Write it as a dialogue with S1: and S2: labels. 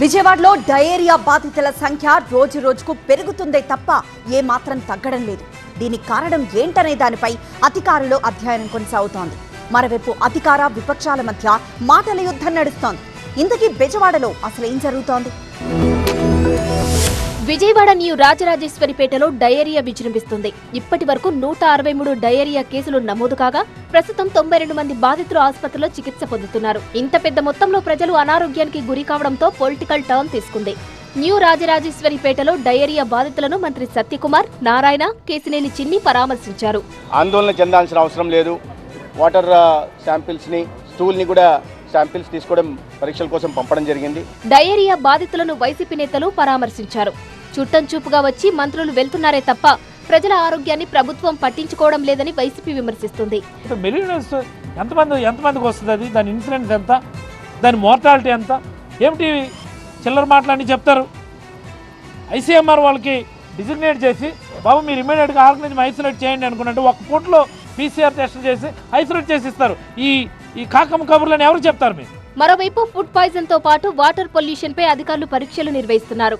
S1: విజయవాడలో డయేరియా బాధితుల సంఖ్య రోజు రోజుకు పెరుగుతుందే తప్ప ఏమాత్రం తగ్గడం లేదు. దీనికి కారణం ఏంటనే దానిపై అధికారులు అధ్యయనం కొనసాగుతోంది. మరోవైపు అధికార విపక్షాల మధ్య మాటల యుద్ధం నడుస్తోంది. ఇంతకీ బెజవాడలో అసలు ఏం జరుగుతోంది?
S2: విజయవాడ న్యూ రాజరాజేశ్వరిపేటలో డయేరియా విజృంభిస్తుంది. ఇప్పటి వరకు నూట అరవై మూడు డయేరియా కేసులు నమోదు కాగా ప్రస్తుతం తొంభై రెండు మంది బాధితులు ఆసుపత్రిలో చికిత్స పొందుతున్నారు. ఇంత పెద్ద మొత్తంలో ప్రజలు అనారోగ్యానికి గురి కావడంతో పొలిటికల్ టర్న్ తీసుకుంది. న్యూ రాజరాజేశ్వరిపేటలో డయేరియా బాధితులను మంత్రి సత్యకుమార్ నారాయణ కేసినేని చిన్ని పరామర్శించారు.
S3: ఆందోళన చెందాల్సిన అవసరం లేదు. వాటర్ శాంపిల్స్ని స్టూల్ని కూడా శాంపిల్స్ తీసుకోవడం పరీక్షల కోసం పంపడం జరిగింది.
S2: డయేరియా బాధితులను వైసీపీ నేతలు పరామర్శించారు. చుట్టం చూపుగా వచ్చి మంత్రులు వెళ్తున్నారే తప్ప ప్రజల ఆరోగ్యాన్ని ప్రభుత్వం పట్టించుకోవడం లేదని వైసీపీ విమర్శిస్తుంది.
S4: ఎంతమంది ఎంతమందికి వస్తుంది అది? దాని ఇన్సిడెన్స్ ఎంత? దాని మోర్టాలిటీ ఎంత? ఏమిటి చిల్లర మాటలన్నీ చెప్తారు? ఐసీఎంఆర్ వాళ్ళకి డిజిగ్నేట్ చేసి బాబు మీరు ఇమీడియట్గా ఆర్గనైజ్ ఐసోలేట్ చేయండి అనుకున్నట్టు ఒక పూటలో పీసీఆర్ టెస్ట్ చేసి ఐసోలేట్ చేసి ఇస్తారు ఈ ఈ కాకమ్మ కబుర్లని ఎవరు చెప్తారు మీరు?
S2: మరోవైపు ఫుడ్ పాయిజన్తో పాటు వాటర్ పొల్యూషన్ పై అధికారులు పరీక్షలు నిర్వహిస్తున్నారు.